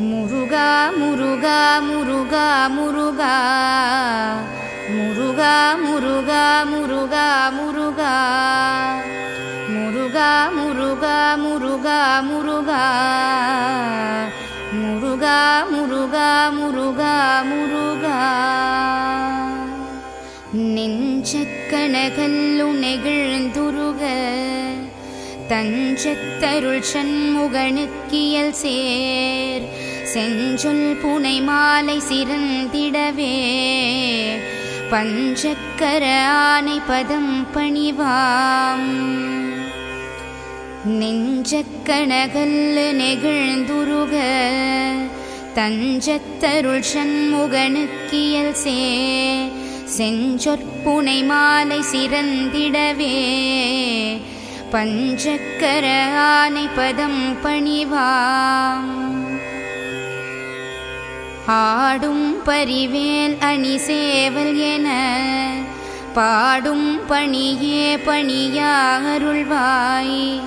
முருகா முருகா முருகா முருகா. முருகா முருகா முருகா முருகா. முருகா முருகா முருகா முருகா. முருகா முருகா முருகா முருகா. நெஞ்சக்கணகல்லு நெகிழ்ந்துருக தஞ்சத்தருள் சண்முகனுக்கியல் சேர். செஞ்சொல் புனை மாலை சிறந்திடவே. பஞ்சக்கர ஆனை பதம் பணிவாம். நெஞ்சக்கணகல்லு நெகிழ்ந்துருக. தஞ்சத்தருள் சண்முகனுக்கியல் சே. செஞ்சொற்புனை மாலை சிறந்திடவே. பஞ்சக்கர ஆனை பதம் பணிவாம். ஆடும் பரிவேல் அணி சேவல் என பாடும் பணியே பணியாருள்வாய்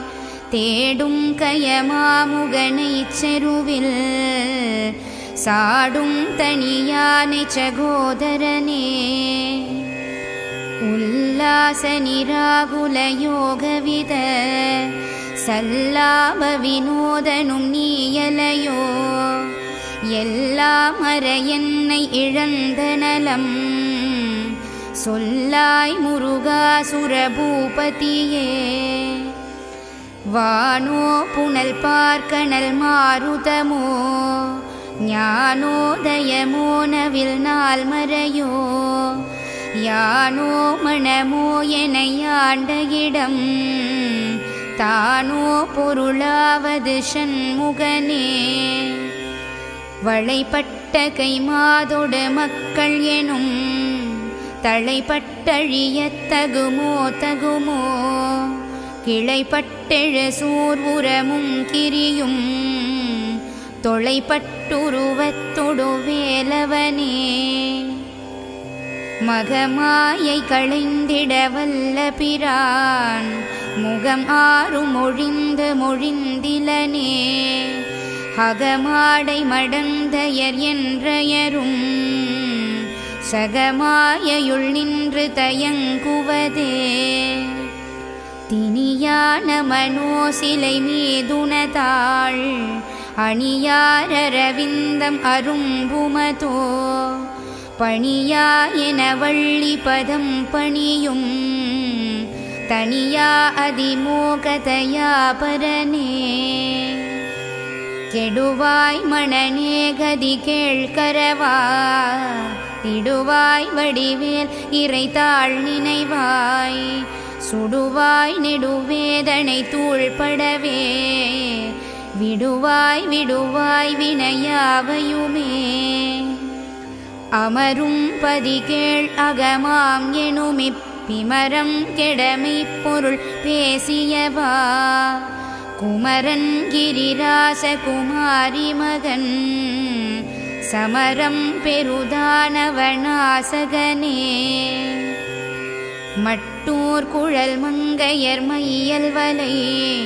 தேடும் கயமாமுகனை செருவில் சாடும் தனியானை சகோதரனே. உல்லாச நிராகுல யோகவித சல்லாப வினோதனும் நீயலையோ. எல்லாம் அற என்னை இழந்த நலம். சொல்லாய் முருகா சுரபூபதியே. வானோ புனல் பார்க்கணல் மாருதமோ. ஞானோதயமோ நவில் நாள் மறையோ. யானோ மணமோ என யாண்ட இடம். தானோ பொருளாவது சண்முகனே. வளைப்பட்ட கைமாதொட மக்கள் எனும் தளைப்பட்டழிய தகுமோ தகுமோ? கிளைப்பட்டெழ சூர்வுரமும் கிரியும் தொலைப்பட்டுருவத்தொடு வேலவனே மகமாயை களைந்திட வல்ல பிரான் முகம் ஆறும் மொழிந்து மொழிந்திலனே. அகமாடை மடந்தயர் என்றயரும். சகமாயையுள் நின்று தயங்குவதே. தினியான மனோசிலை மீதுனதாள் அணியாரரவிந்தம் அரும்புமதோ. பணியா என வள்ளி பதம் பணியும். தனியா அதிமோகதயா பரனே கெடுவாய் மணனே கதி கேழ்கரவா திடுவாய் வடிவேல் இறைத்தாள் நினைவாய். சுடுவாய் நெடுவேதனை தூள்படவே. விடுவாய் விடுவாய் வினையாவையுமே. அமரும் பதிகேள் அகமாம் எனுமிப். பிமரம் கெடமை பொருள் பேசியவா? குமரன் கிரிராச குமாரி மகன். சமரம் பெருதானவனாசகனே. மட்டூர் குழல் மங்கையர் மையல் வலை.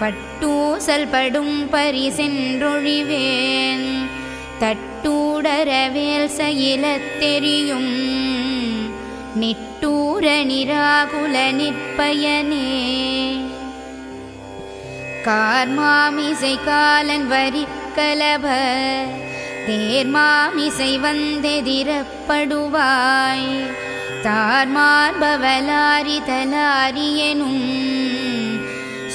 பட்டூசல் படும் பரிசென்றொழிவேன். தட்டூடரவேல் சயிலத் தெரியும். நிட்டூர நிராகுல நிற்பயனே. கார்மாமிசை காலன் வரி வரிக்கலப தேர்மாமிசை வந்தெதிரப்படுவாய். தார்மார்பவலாரி தலாரியனும்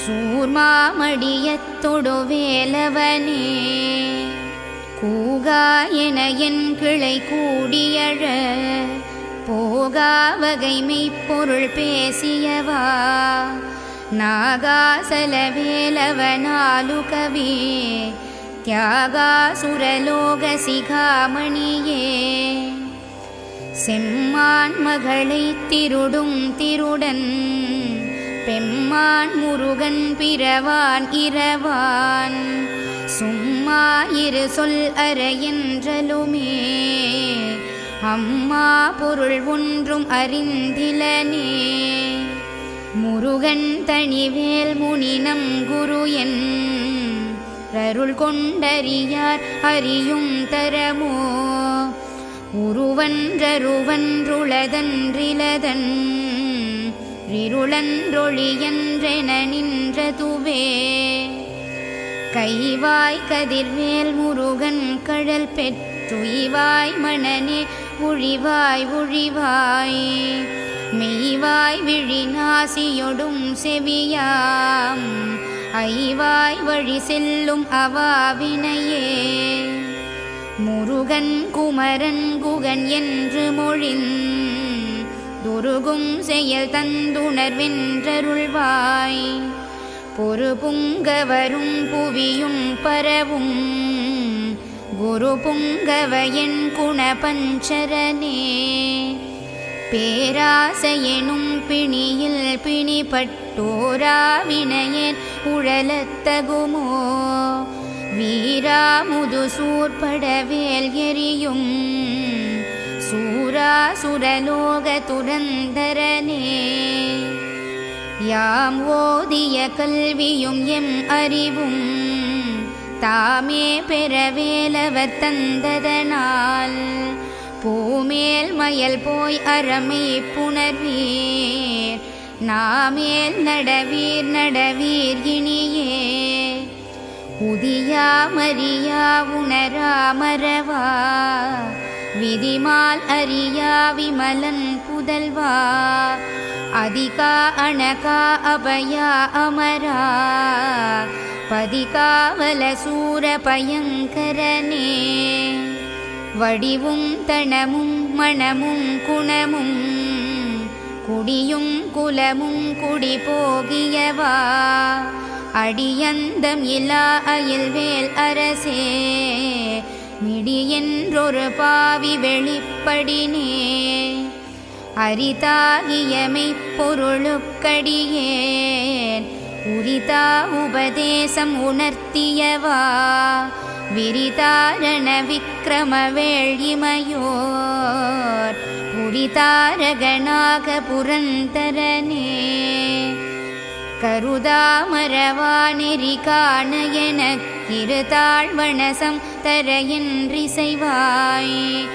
சூர்மாமடியத்தொடு வேலவனே கூகா என என் கிளை கூடியழ போகா வகை மெய்ப்பொருள் பேசியவா. நாகாசல வேலவனாலு தியாகாசுரலோக சிகாமணியே செம்மான் மகளை திருடும் திருடன் பெம்மான் முருகன் பிறவான் இரவான். சும்மா இரு சொல் அற என்றலுமே அம்மா பொருள் ஒன்றும் அறிந்திலனே. முருகன் தனிவேல் முனினம் குரு என் அருள் கொண்டறியார் அறியும் தரமோ? உருவன்றருவன்றுளதன்றிலதன் இருளன்றொழியன்றென நின்றதுவே. கைவாய் கதிர்வேல் முருகன் கழல் பெற்றுயிவாய் மணனே உழிவாய் உழிவாய் மெய்வாய் விழிநாசியொடும் செவியாம் ஐவாய் வழி செல்லும் அவாவினையே முருகன் குமரன் குகன் என்று மொழின் துருகும் செயல் தந்துணர்வென்றருள்வாய் பொறுபுங்க வரும் புவியும் பரவும் குரு புங்கவயன் குணபஞ்சரனே. பேராசையெனும் பிணியில் பிணிப்பட்டோரா வினையன் உழலத்தகுமோ. வீராமுது சூர்படவேல் எரியும். சூராசுரலோக துரந்தரனே. யாம் ஓதிய கல்வியும் எம் அறிவும். தாமே பெறவேலவர் தந்ததனால் பூமேல் மயல் போய் அறமை புணர்வீர் நாமேல் நடவீர் நடவீர் இனியே. உதியா மரியா உணரா மறவா விதிமால் அறியா விமலன் புதல்வா அதிகா அணகா அபயா அமரா பதிகாவல சூர பயங்கரனே. வடிவும் தனமும் மணமும் குணமும் குடியும் குலமும் குடி போகியவா. அடியந்தம் இலா அயல்வேல் அரசே மிடியென்றொரு பாவி வெளிப்படினே. அரிதாகியமை பொருளுக்கடியேன் உரிதா உபதேசம் உணர்த்தியவா? விரிதாரண விக்கிரம வேள்யிமையோர் புரிதாரகனாக புரந்தரனே. கருதாமரவானெறி நெறி காண எனக்கிருதாழ்வணசம் தரையின்றி செய்வாய்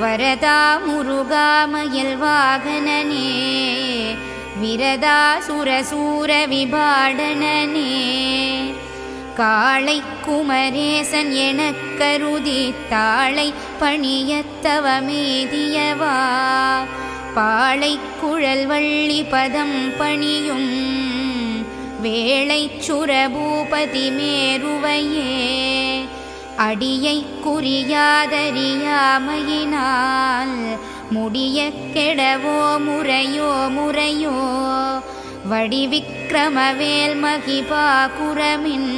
வரதா முருகாமயல் வாகனனே. விரதா சுரசூர காளை குமரேசன் எனக் கருதி தாளை பணியத்தவமேதியவா. பாளை குழல் வள்ளி பதம் பணியும் வேளை சுரபூபதி மேருவையே அடியை குறியாதறியாமையினால் முடிய கெடவோ முறையோ முறையோ. வடிவிக்கிரமவேல் மகிபா குரமின்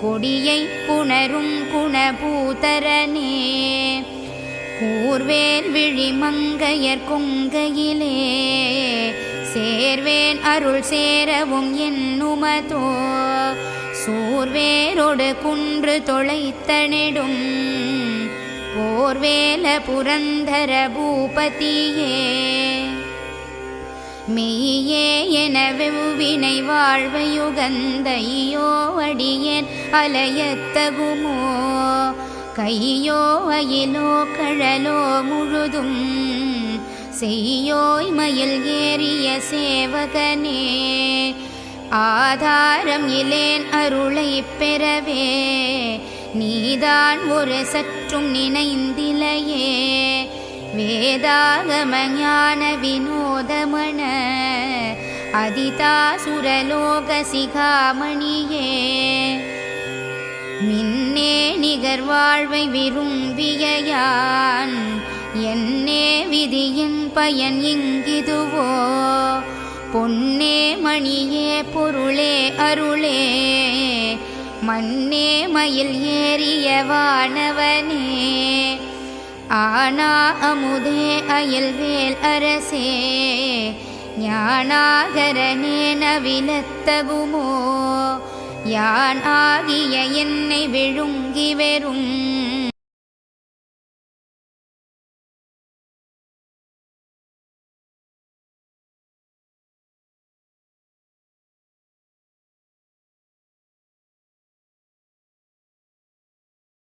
கொடியை புணரும் குணபூதரனே. கூர்வேல் விழிமங்கையர் கொங்கையிலே சேர்வேன் அருள் சேரவும் என்னுமதோ. சூர்வேரோடு குன்று தொலைத்தனிடும் போர்வேல புரந்தர பூபதியே. மெய்யே என வெவ்வினை வாழ்வையுகந்தையோ அடியேன் அலையத்தகுமோ. கையோ அயிலோ கழலோ முழுதும் செய்யோய் மயில் ஏறிய சேவகனே. ஆதாரம் இலேன் அருளை பெறவே நீதான் ஒரு சற்றும் நினைந்திலையே. வேதாகம ஞான வினோதமண அதிதாசுரலோக சிகாமணியே. மின்னே நிகர் வாழ்வை விரும்பிய யான் என்னே விதியின் பயன் இங்கிதுவோ. பொன்னே மணியே பொருளே அருளே. மண்ணே மயில் ஏறிய வானவனே. ஆனா அமுதே அயல்வேல் அரசே. ஞானாகரனே நவிலத்தகுமோ யான் ஆகிய என்னை விழுங்கி வெறும்